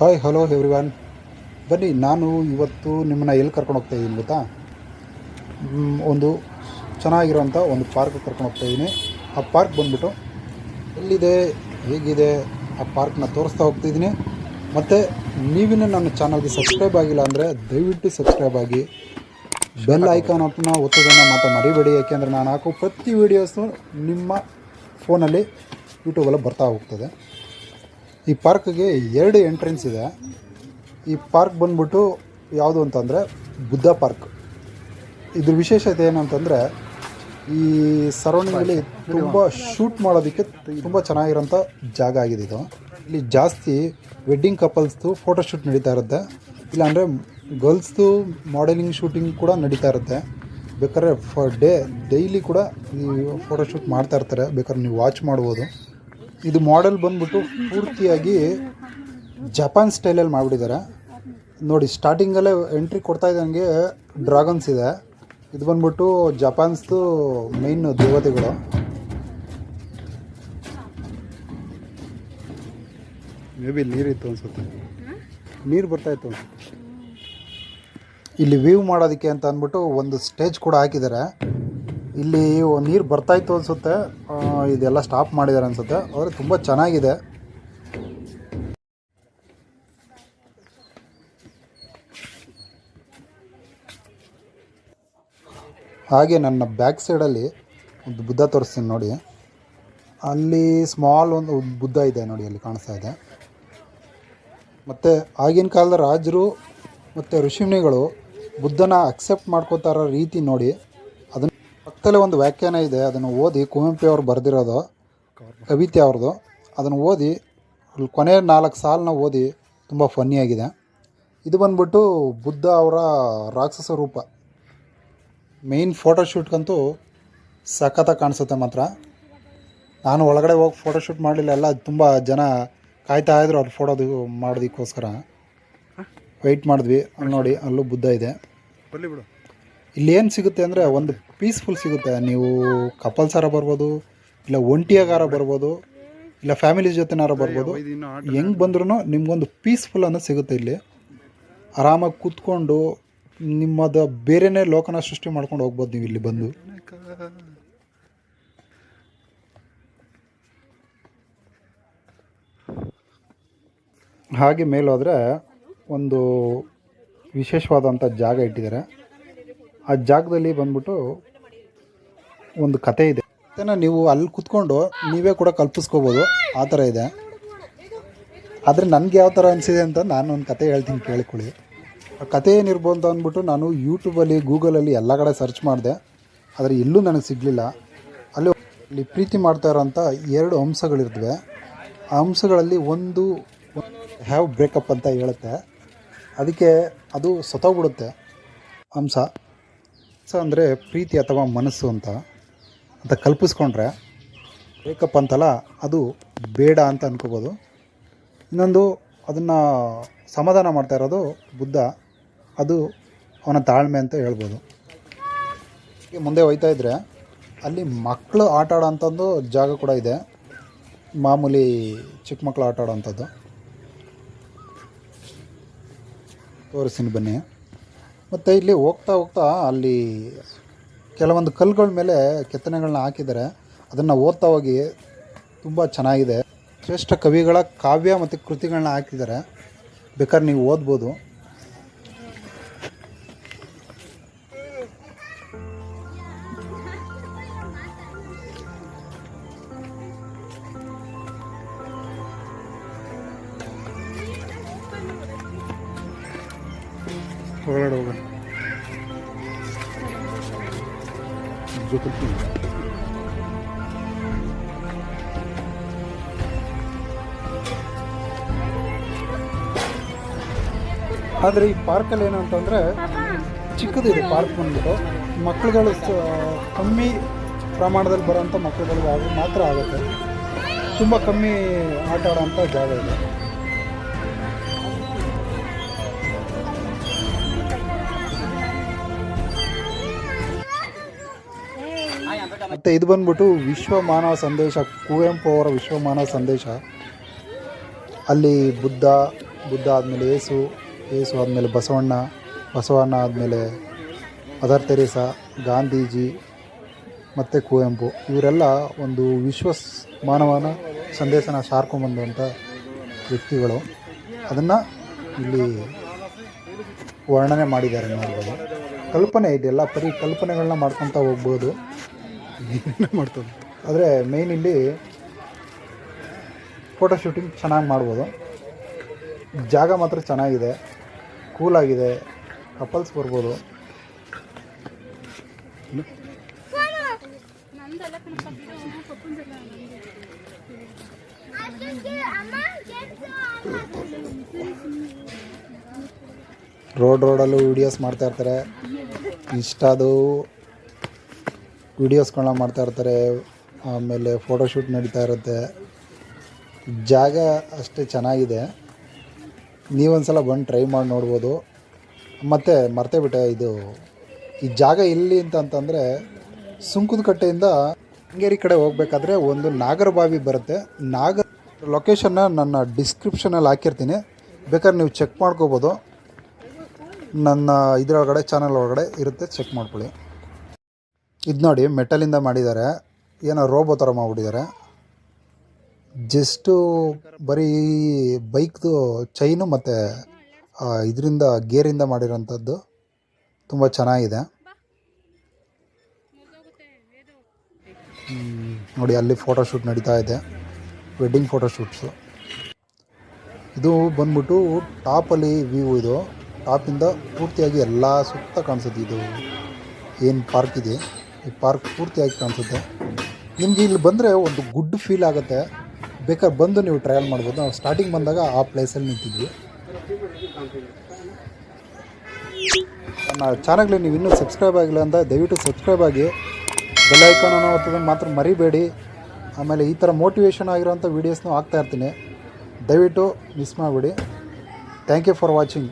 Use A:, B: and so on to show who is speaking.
A: Hi hello everyone ಬನ್ನಿ, ನಾನು ಇವತ್ತು ನಿಮ್ಮನ್ನ ಎಲ್ಲಿ ಕರ್ಕೊಂಡು ಹೋಗ್ತಾ ಇದ್ದೀನಿ ಗೊತ್ತಾ? ಒಂದು ಚೆನ್ನಾಗಿರೋಂಥ ಒಂದು ಪಾರ್ಕ್ ಕರ್ಕೊಂಡು ಹೋಗ್ತಾ ಇದ್ದೀನಿ ಆ ಪಾರ್ಕ್ ಬಂದುಬಿಟ್ಟು ಎಲ್ಲಿದೆ, ಹೇಗಿದೆ, ಆ ಪಾರ್ಕ್ನ ತೋರಿಸ್ತಾ ಹೋಗ್ತಿದ್ದೀನಿ ಮತ್ತು ನೀವಿನ ನನ್ನ ಚಾನಲ್ಗೆ ಸಬ್ಸ್ಕ್ರೈಬ್ ಆಗಿಲ್ಲ ಅಂದರೆ ದಯವಿಟ್ಟು ಸಬ್ಸ್ಕ್ರೈಬ್ ಆಗಿ. ಬೆಲ್ ಐಕಾನ್ ಅಂತ ಒತ್ತೋದನ್ನು ಮಾತ್ರ ಮರಿಬೇಡಿ. ಯಾಕೆಂದರೆ ನಾನು ಹಾಕೋ ಪ್ರತಿ ವೀಡಿಯೋಸು ನಿಮ್ಮ ಫೋನಲ್ಲಿ ಯೂಟ್ಯೂಬಲ್ಲಿ ಬರ್ತಾ ಹೋಗ್ತದೆ. ಈ ಪಾರ್ಕ್ಗೆ ಎರಡು ಎಂಟ್ರೆನ್ಸ್ ಇದೆ. ಈ ಪಾರ್ಕ್ ಬಂದ್ಬಿಟ್ಟು ಯಾವುದು ಅಂತಂದರೆ ಬುದ್ಧ ಪಾರ್ಕ್. ಇದ್ರ ವಿಶೇಷತೆ ಏನು ಅಂತಂದರೆ ಈ ಸರೌಂಡಿಂಗಲ್ಲಿ ತುಂಬ ಶೂಟ್ ಮಾಡೋದಕ್ಕೆ ತುಂಬ ಚೆನ್ನಾಗಿರೋಂಥ ಜಾಗ ಆಗಿದೆ ಇದು. ಇಲ್ಲಿ ಜಾಸ್ತಿ ವೆಡ್ಡಿಂಗ್ ಕಪಲ್ಸ್ದು ಫೋಟೋ ಶೂಟ್ ನಡೀತಾ ಇರುತ್ತೆ. ಇಲ್ಲಾಂದರೆ ಗರ್ಲ್ಸ್ದು ಮಾಡೆಲಿಂಗ್ ಶೂಟಿಂಗ್ ಕೂಡ ನಡೀತಾ ಇರುತ್ತೆ. ಬೇಕಾದ್ರೆ ಫರ್ ಡೇ ಡೈಲಿ ಕೂಡ ಈ ಫೋಟೋ ಶೂಟ್ ಮಾಡ್ತಾ ಇರ್ತಾರೆ. ಬೇಕಾದ್ರೆ ನೀವು ವಾಚ್ ಮಾಡ್ಬೋದು. ಇದು ಮಾಡೆಲ್ ಬಂದ್ಬಿಟ್ಟು ಪೂರ್ತಿಯಾಗಿ ಜಪಾನ್ ಸ್ಟೈಲಲ್ಲಿ ಮಾಡಿಬಿಟ್ಟಿದ್ದಾರೆ ನೋಡಿ ಸ್ಟಾರ್ಟಿಂಗಲ್ಲೇ ಎಂಟ್ರಿ ಕೊಡ್ತಾ ಇದ್ದಂಗೆ ಡ್ರಾಗನ್ಸ್ ಇದೆ. ಇದು ಬಂದ್ಬಿಟ್ಟು ಜಪಾನ್ಸ್ದು ಮೇನ್ ದೇವತೆಗಳು. ಮೇ ಬಿ ನೀರಿತ್ತು ಅನ್ಸುತ್ತೆ. ನೀರು ಬರ್ತಾ ಇತ್ತು ಅನ್ಸುತ್ತೆ. ಇಲ್ಲಿ ವೀವ್ ಮಾಡೋದಕ್ಕೆ ಅಂತ ಅಂದ್ಬಿಟ್ಟು ಒಂದು ಸ್ಟೇಜ್ ಕೂಡ ಹಾಕಿದ್ದಾರೆ. ಇಲ್ಲಿ ನೀರು ಬರ್ತಾ ಇತ್ತು ಅನಿಸುತ್ತೆ ಇದೆಲ್ಲ ಸ್ಟಾಪ್ ಮಾಡಿದ್ದಾರೆ ಅನಿಸುತ್ತೆ. ಆದರೆ ತುಂಬ ಚೆನ್ನಾಗಿದೆ. ಹಾಗೆ ನನ್ನ ಬ್ಯಾಕ್ ಸೈಡಲ್ಲಿ ಒಂದು ಬುದ್ಧ ತೋರಿಸ್ತೀನಿ ನೋಡಿ. ಅಲ್ಲಿ ಸ್ಮಾಲ್ ಒಂದು ಬುದ್ಧ ಇದೆ ನೋಡಿ, ಅಲ್ಲಿ ಕಾಣಿಸ್ತಾ ಇದೆ. ಮತ್ತು ಆಗಿನ ಕಾಲದ ರಾಜರು ಮತ್ತು ಋಷಿಮುನಿಗಳು ಬುದ್ಧನ ಅಕ್ಸೆಪ್ಟ್ ಮಾಡ್ಕೋತಾರ ರೀತಿ ನೋಡಿ. ಪಕ್ಕದಲ್ಲೇ ಒಂದು ವ್ಯಾಖ್ಯಾನ ಇದೆ, ಅದನ್ನು ಓದಿ ಕುವೆಂಪು ಅವ್ರು ಬರೆದಿರೋದು ಕವಿತೆ ಅವ್ರದ್ದು. ಅದನ್ನು ಓದಿ ಅಲ್ಲಿ ಕೊನೆ ನಾಲ್ಕು ಸಾಲನ್ನ ಓದಿ ತುಂಬ ಫನ್ನಿಯಾಗಿದೆ ಇದು ಬಂದ್ಬಿಟ್ಟು ಬುದ್ಧ ಅವರ ರಾಕ್ಷಸ ರೂಪ. ಮೇಯ್ನ್ ಫೋಟೋಶೂಟ್ಗಂತೂ ಸಖತ್ತಾಗಿ ಕಾಣಿಸುತ್ತೆ ಮಾತ್ರ. ನಾನು ಒಳಗಡೆ ಹೋಗಿ ಫೋಟೋಶೂಟ್ ಮಾಡಲಿಲ್ಲ, ಎಲ್ಲ ತುಂಬ ಜನ ಕಾಯ್ತಾ ಇದ್ರು ಅವ್ರು ಫೋಟೋದು ಮಾಡೋದಕ್ಕೋಸ್ಕರ. ವೆಯ್ಟ್ ಮಾಡಿದ್ವಿ, ಅಲ್ಲಿ ನೋಡಿ, ಅಲ್ಲೂ ಬುದ್ಧ ಇದೆ.
B: ಬಿಡು.
A: ಇಲ್ಲಿ ಏನು ಸಿಗುತ್ತೆ ಅಂದರೆ ಒಂದು ಪೀಸ್ಫುಲ್ ಸಿಗುತ್ತೆ. ನೀವು ಕಪಲ್ಸಾರ ಬರ್ಬೋದು, ಇಲ್ಲ ಒಂಟಿಯಾಗಾರ ಬರ್ಬೋದು, ಇಲ್ಲ ಫ್ಯಾಮಿಲಿ ಜೊತೆನಾರ ಬರ್ಬೋದು. ಹೆಂಗೆ ಬಂದ್ರೂ ನಿಮ್ಗೊಂದು ಪೀಸ್ಫುಲ್ ಅನ್ನೋದು ಸಿಗುತ್ತೆ ಇಲ್ಲಿ. ಆರಾಮಾಗಿ ಕೂತ್ಕೊಂಡು ನಿಮ್ಮದ ಬೇರೆನೇ ಲೋಕನ ಸೃಷ್ಟಿ ಮಾಡ್ಕೊಂಡು ಹೋಗ್ಬೋದು ನೀವು ಇಲ್ಲಿ ಬಂದು. ಹಾಗೆ ಮೇಲೋದ್ರೆ ಒಂದು ವಿಶೇಷವಾದಂಥ ಜಾಗ ಇಟ್ಟಿದ್ದಾರೆ. ಆ ಜಾಗದಲ್ಲಿ ಬಂದ್ಬಿಟ್ಟು ಒಂದು ಕತೆ ಇದೆ. ಕತೆನ ನೀವು ಅಲ್ಲಿ ಕುತ್ಕೊಂಡು ನೀವೇ ಕೂಡ ಕಲ್ಪಿಸ್ಕೋಬೋದು. ಆ ಥರ ಇದೆ. ಆದರೆ ನನಗೆ ಯಾವ ಥರ ಅನಿಸಿದೆ ಅಂತ ನಾನು ಒಂದು ಕತೆ ಹೇಳ್ತೀನಿ, ಕೇಳಿಕೊಳ್ಳಿ. ಆ ಕತೆ ಏನಿರ್ಬೋದು ಅಂತ ಅಂದ್ಬಿಟ್ಟು ನಾನು ಯೂಟ್ಯೂಬಲ್ಲಿ ಗೂಗಲಲ್ಲಿ ಎಲ್ಲ ಕಡೆ ಸರ್ಚ್ ಮಾಡಿದೆ. ಆದರೆ ಎಲ್ಲೂ ನನಗೆ ಸಿಗಲಿಲ್ಲ. ಅಲ್ಲಿ ಅಲ್ಲಿ ಪ್ರೀತಿ ಮಾಡ್ತಾ ಇರೋಂಥ ಎರಡು ಅಂಶಗಳಿರ್ತವೆ. ಆ ಅಂಶಗಳಲ್ಲಿ ಒಂದು ಹ್ಯಾವ್ ಬ್ರೇಕಪ್ ಅಂತ ಹೇಳುತ್ತೆ. ಅದಕ್ಕೆ ಅದು ಸತೋಗ್ಬಿಡುತ್ತೆ ಅಂಶ. ಅಂಶ ಅಂದರೆ ಪ್ರೀತಿ ಅಥವಾ ಮನಸ್ಸು ಅಂತ. ಅಂತ ಕಲ್ಪಿಸ್ಕೊಂಡ್ರೆ ಬ್ರೇಕಪ್ ಅಂತಲ್ಲ, ಅದು ಬೇಡ ಅಂತ ಅನ್ಕೋಬೋದು. ಇನ್ನೊಂದು, ಅದನ್ನು ಸಮಾಧಾನ ಮಾಡ್ತಾ ಇರೋದು ಬುದ್ಧ. ಅದು ಅವನ ತಾಳ್ಮೆ ಅಂತ ಹೇಳ್ಬೋದು. ಮುಂದೆ ಹೋಯ್ತಾ ಇದ್ದರೆ ಅಲ್ಲಿ ಮಕ್ಕಳು ಆಟ ಆಡೋಂಥದ್ದು ಜಾಗ ಕೂಡ ಇದೆ. ಮಾಮೂಲಿ ಚಿಕ್ಕ ಮಕ್ಕಳು ಆಟ ಆಡೋಂಥದ್ದು. ತೋರಿಸ್ತೀನಿ ಬನ್ನಿ. ಮತ್ತು ಇಲ್ಲಿ ಹೋಗ್ತಾ ಹೋಗ್ತಾ ಅಲ್ಲಿ ಕೆಲವೊಂದು ಕಲ್ಲುಗಳ ಮೇಲೆ ಕೆತ್ತನೆಗಳನ್ನ ಹಾಕಿದ್ದಾರೆ. ಅದನ್ನು ಓದ್ತಾ ಹೋಗಿ ತುಂಬ ಚೆನ್ನಾಗಿದೆ. ಶ್ರೇಷ್ಠ ಕವಿಗಳ ಕಾವ್ಯ ಮತ್ತು ಕೃತಿಗಳನ್ನ ಹಾಕಿದ್ದಾರೆ. ಬೇಕಾದ್ರೆ ನೀವು ಓದ್ಬೋದು.
B: ಹೋಗೋಣ
A: ಆದರೆ ಈ ಪಾರ್ಕಲ್ಲಿ ಏನು ಅಂತಂದರೆ ಚಿಕ್ಕದಿದೆ ಪಾರ್ಕ್ ಬಂದ್ಬಿಟ್ಟು. ಮಕ್ಕಳುಗಳು ಕಮ್ಮಿ ಪ್ರಮಾಣದಲ್ಲಿ ಬರೋಂಥ ಮಕ್ಕಳುಗಳಿಗೆ ಆಗ- ಮಾತ್ರ ಆಗುತ್ತೆ. ತುಂಬ ಕಮ್ಮಿ ಆಟ ಆಡೋಂಥ ಜಾಗ ಇದೆ. ಮತ್ತು ಇದು ಬಂದ್ಬಿಟ್ಟು ವಿಶ್ವ ಮಾನವ ಸಂದೇಶ, ಕುವೆಂಪು ಅವರ ವಿಶ್ವ ಮಾನವ ಸಂದೇಶ. ಅಲ್ಲಿ ಬುದ್ಧ ಬುದ್ಧ ಆದಮೇಲೆ ಏಸು ಏಸು ಆದಮೇಲೆ ಬಸವಣ್ಣ ಬಸವಣ್ಣ ಆದಮೇಲೆ ಮದರ್ ತೆರೇಸಾ, ಗಾಂಧೀಜಿ, ಮತ್ತು ಕುವೆಂಪು. ಇವರೆಲ್ಲ ಒಂದು ವಿಶ್ವ ಮಾನವನ ಸಂದೇಶನ ಸಾರ್ಕೊಂಬಂದಂಥ ವ್ಯಕ್ತಿಗಳು. ಅದನ್ನು ಇಲ್ಲಿ ವರ್ಣನೆ ಮಾಡಿದ್ದಾರೆ ನೋಡ್ಬೋದು. ಕಲ್ಪನೆ ಇದೆಲ್ಲ ಪರಿ ಕಲ್ಪನೆಗಳನ್ನ ಮಾಡ್ಕೊತಾ ಹೋಗ್ಬೋದು.
B: ಮಾಡ್ತದೆ.
A: ಆದರೆ ಮೇಯ್ನ್ ಇಲ್ಲಿ ಫೋಟೋ ಶೂಟಿಂಗ್ ಚೆನ್ನಾಗಿ ಮಾಡ್ಬೋದು. ಜಾಗ ಮಾತ್ರ ಚೆನ್ನಾಗಿದೆ. ಕೂಲಾಗಿದೆ ಕಪಲ್ಸ್ ಬರ್ಬೋದು. ರೋಡ್ ರೋಡಲ್ಲೂ ವೀಡಿಯೋಸ್ ಮಾಡ್ತಾ ಇರ್ತಾರೆ. ಇನ್ಸ್ಟಾದು ವೀಡಿಯೋಸ್ಗಳನ್ನ ಮಾಡ್ತಾ ಇರ್ತಾರೆ, ಆಮೇಲೆ ಫೋಟೋಶೂಟ್ ನಡೀತಾ ಇರುತ್ತೆ. ಜಾಗ ಅಷ್ಟೇ ಚೆನ್ನಾಗಿದೆ. ನೀವೊಂದ್ಸಲ ಬಂದು ಟ್ರೈ ಮಾಡಿ ನೋಡ್ಬೋದು. ಮತ್ತು ಮರ್ತೇ ಬಿಟ್ಟೆ ಇದು, ಈ ಜಾಗ ಎಲ್ಲಿ ಅಂತ ಅಂತಂದರೆ ಸುಂಕದಕಟ್ಟೆಯಿಂದ ಹಂಗೇರಿ ಕಡೆ ಹೋಗ್ಬೇಕಾದ್ರೆ ಒಂದು ನಾಗರಬಾವಿ ಬರುತ್ತೆ. ನಾಗರ ಲೊಕೇಶನ್ನ ನನ್ನ ಡಿಸ್ಕ್ರಿಪ್ಷನಲ್ಲಿ ಹಾಕಿರ್ತೀನಿ. ಬೇಕಾದ್ರೆ ನೀವು ಚೆಕ್ ಮಾಡ್ಕೋಬೋದು. ನನ್ನ ಇದರೊಳಗಡೆ ಚಾನಲ್ ಒಳಗಡೆ ಇರುತ್ತೆ ಚೆಕ್ ಮಾಡ್ಕೊಳ್ಳಿ. ಇದು ನೋಡಿ ಮೆಟಲಿಂದ ಮಾಡಿದ್ದಾರೆ. ಏನೋ ರೋಬೋ ಥರ ಮಾಡಿಬಿಟ್ಟಿದ್ದಾರೆ. ಜಸ್ಟು ಬರೀ ಬೈಕ್ದು ಚೈನು ಮತ್ತು ಇದರಿಂದ ಗೇರಿಂದ ಮಾಡಿರೋಂಥದ್ದು ತುಂಬ ಚೆನ್ನಾಗಿದೆ. ನೋಡಿ, ಅಲ್ಲಿ ಫೋಟೋಶೂಟ್ ನಡೀತಾ ಇದೆ. ವೆಡ್ಡಿಂಗ್ ಫೋಟೋಶೂಟ್ಸು ಇದು ಬಂದ್ಬಿಟ್ಟು ಟಾಪಲ್ಲಿ ವ್ಯೂ ಇದು. ಟಾಪಿಂದ ಪೂರ್ತಿಯಾಗಿ ಎಲ್ಲ ಸುತ್ತ ಕಾಣಿಸುತ್ತೆ ಇದು. ಏನು ಪಾರ್ಕ್ ಇದೆ. ಈ ಪಾರ್ಕ್ ಪೂರ್ತಿಯಾಗಿ ಕಾಣಿಸುತ್ತೆ. ನಿಮಗೆ ಇಲ್ಲಿ ಬಂದರೆ ಒಂದು ಗುಡ್ ಫೀಲ್ ಆಗುತ್ತೆ. ಬೇಕಾದ್ರೆ ಬಂದು ನೀವು ಟ್ರಯಲ್ ಮಾಡ್ಬೋದು. ನಾವು ಸ್ಟಾರ್ಟಿಂಗ್ ಬಂದಾಗ ಆ ಪ್ಲೇಸಲ್ಲಿ ನಿಂತಿದ್ವಿ. ನನ್ನ ಚಾನಲ್ಗೆ ನೀವು ಇನ್ನೂ ಸಬ್ಸ್ಕ್ರೈಬ್ ಆಗಿಲ್ಲ ಅಂತ ದಯವಿಟ್ಟು ಸಬ್ಸ್ಕ್ರೈಬ್ ಆಗಿ. ಬೆಲ್ ಐಕಾನನ್ನು ಒತ್ತೋದನ್ನು ಮಾತ್ರ ಮರಿಬೇಡಿ. ಆಮೇಲೆ ಈ ಥರ ಮೋಟಿವೇಶನ್ ಆಗಿರೋಂಥ ವೀಡಿಯೋಸ್ನೂ ಹಾಕ್ತಾಯಿರ್ತೀನಿ ದಯವಿಟ್ಟು ಮಿಸ್ ಮಾಡಿಬಿಡಿ. Thank you for watching